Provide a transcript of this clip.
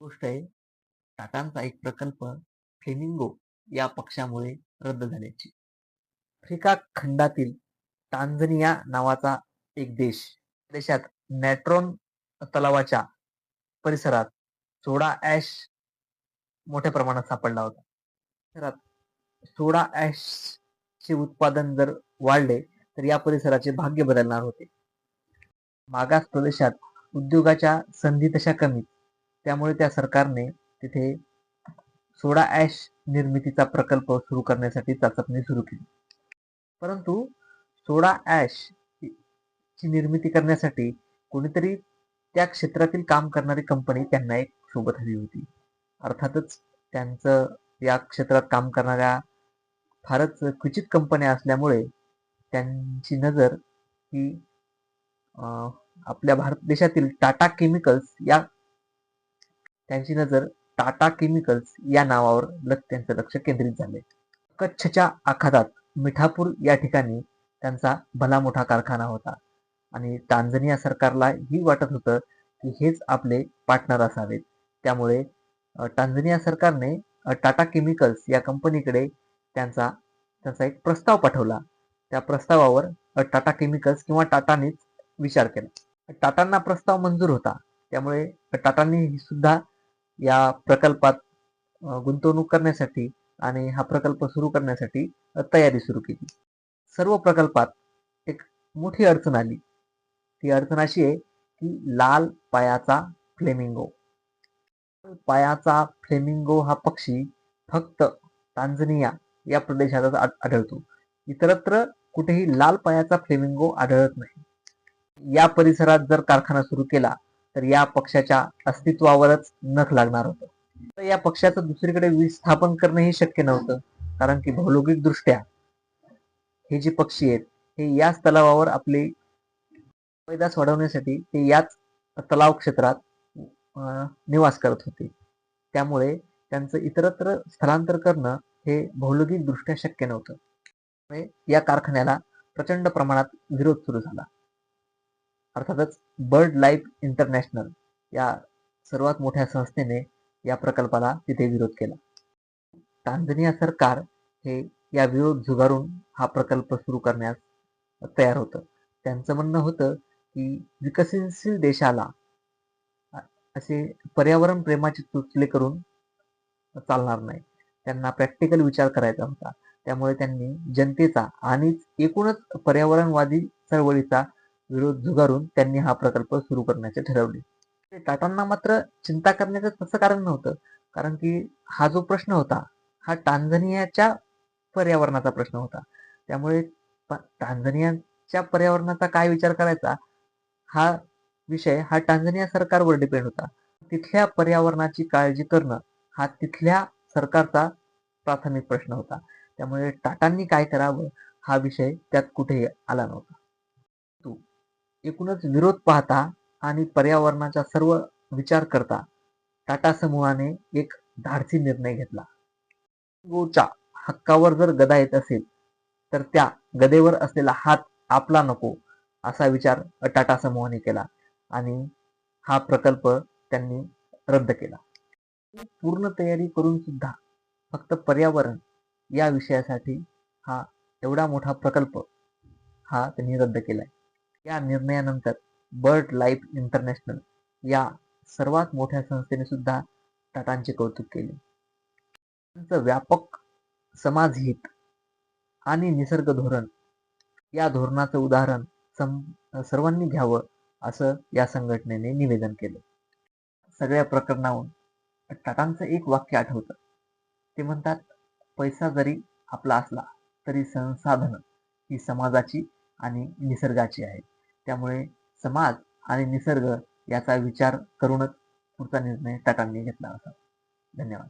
गोष्ट आहे टाटांचा एक प्रकल्प फ्लेमिंगो या पक्षामुळे रद्द झाल्याची. आफ्रिका खंडातील टांझनिया नावाचा एक देश देशात नॅट्रॉन तलावाच्या परिसरात सोडा ऍश मोठ्या प्रमाणात सापडला होता. परिसरात सोडा ॲशचे उत्पादन जर वाढले तर या परिसराचे भाग्य बदलणार होते. मागास प्रदेशात उद्योगाच्या संधी तशा कमी त्यामुळे त्या सरकारने तिथे सोडा ॲश निर्मितीचा प्रकल्प सुरू करण्यासाठी चाचपणी सुरू केली. परंतु सोडा ॲश ची निर्मिती करण्यासाठी कोणीतरी त्या क्षेत्रातील काम करणारी कंपनी त्यांना एक सोबत हवी होती. अर्थातच त्यांचं या क्षेत्रात काम करणाऱ्या फारच क्वचित कंपन्या असल्यामुळे त्यांची नजर ही आपल्या भारत देशातील टाटा केमिकल्स या त्यांची नजर टाटा केमिकल्स या नावावर लक्ष त्यांचं लक्ष केंद्रित झाले कच्छच्या आखातात मिठापूर या ठिकाणी त्यांचा भला मोठा कारखाना होता. आणि टांझनिया सरकारला ही वाटत होतं की हेच आपले पार्टनर असावेत. त्यामुळे टांझनिया सरकारने टाटा केमिकल्स या कंपनीकडे त्यांचा त्यांचा एक प्रस्ताव पाठवला. त्या प्रस्तावावर टाटा केमिकल्स किंवा टाटानेच विचार केला. टाटांना प्रस्ताव मंजूर होता. त्यामुळे टाटांनी ही सुद्धा या प्रकल्पात गुंतवणूक करण्यासाठी आणि हा प्रकल्प सुरू करण्यासाठी तयारी सुरू केली. सर्व प्रकल्पात एक मोठी अडचण आली. ती अडचण अशी आहे की लाल पायाचा फ्लेमिंगो. पायाचा फ्लेमिंगो हा पक्षी फक्त तांझनिया या प्रदेशातच आढळतो. इतरत्र कुठेही लाल पायाचा फ्लेमिंगो आढळत नाही. या परिसरात जर कारखाना सुरू केला तर या पक्षाच्या अस्तित्वावरच नख लागणार होतं. तर या पक्षाचं दुसरीकडे विस्थापन करणंही शक्य नव्हतं कारण की भौगोलिक दृष्ट्या हे जे पक्षी आहेत हे याच तलावावर आपले पैदास वाढवण्यासाठी ते याच तलाव क्षेत्रात निवास करत होते. त्यामुळे त्यांचं इतरत्र स्थलांतर करणं हे भौगोलिक दृष्ट्या शक्य नव्हतं. या कारखान्याला प्रचंड प्रमाणात विरोध सुरू झाला. अर्थातच बर्ड लाईफ इंटरनॅशनल या सर्वात मोठ्या संस्थेने या प्रकल्पाला तिथे विरोध केला. टांझनिया सरकार हे या विरोध झुगारून हा प्रकल्प सुरू करण्यास तयार होतं. त्यांचं म्हणणं होतं की विकसनशील देशाला असे पर्यावरण प्रेमाचे तुटले करून चालणार नाही. त्यांना प्रॅक्टिकल विचार करायचा होता. त्यामुळे त्यांनी जनतेचा आणि एकूणच पर्यावरणवादी चळवळीचा विरोध झुगारून त्यांनी हा प्रकल्प सुरू करण्याचे ठरवले. टाटांना मात्र चिंता करण्याचं तसं कारण नव्हतं. कारण की हा जो प्रश्न होता हा टांझनियाच्या पर्यावरणाचा प्रश्न होता. त्यामुळे टांझनियाच्या पर्यावरणाचा काय विचार करायचा? हा विषय हा टांझनिया सरकारवर डिपेंड होता. तिथल्या पर्यावरणाची काळजी करणं हा तिथल्या सरकारचा प्राथमिक प्रश्न होता. त्यामुळे टाटांनी काय करावं? हा विषय त्यात कुठेही आला नव्हता. एकूणच विरोध पाहता आणि पर्यावरणाचा सर्व विचार करता टाटा समूहाने एक धाडसी निर्णय घेतला. गोच्या हक्कावर जर गदा येत असेल तर त्या गदेवर असलेला हात आपला नको असा विचार टाटा समूहाने केला आणि हा प्रकल्प त्यांनी रद्द केला. पूर्ण तयारी करून सुद्धा फक्त पर्यावरण या विषयासाठी हा एवढा मोठा प्रकल्प हा त्यांनी रद्द केलाय. या निर्णयानंतर बर्ड लाईफ इंटरनॅशनल या सर्वात मोठ्या संस्थेने सुद्धा टाटांचे कौतुक केले. त्यांचं व्यापक समाजहित आणि निसर्ग धोरण या धोरणाचं उदाहरण सम सर्वांनी घ्यावं असं या संघटनेने निवेदन केलं. सगळ्या प्रकरणाहून टाटांचं एक वाक्य आठवतं. ते म्हणतात पैसा जरी आपला असला तरी संसाधनं ही समाजाची आणि निसर्गाची आहे त्यामुळे समाज आणि निसर्ग याचा विचार करूनच पुढचा निर्णय टाटांनी घेतला असा धन्यवाद.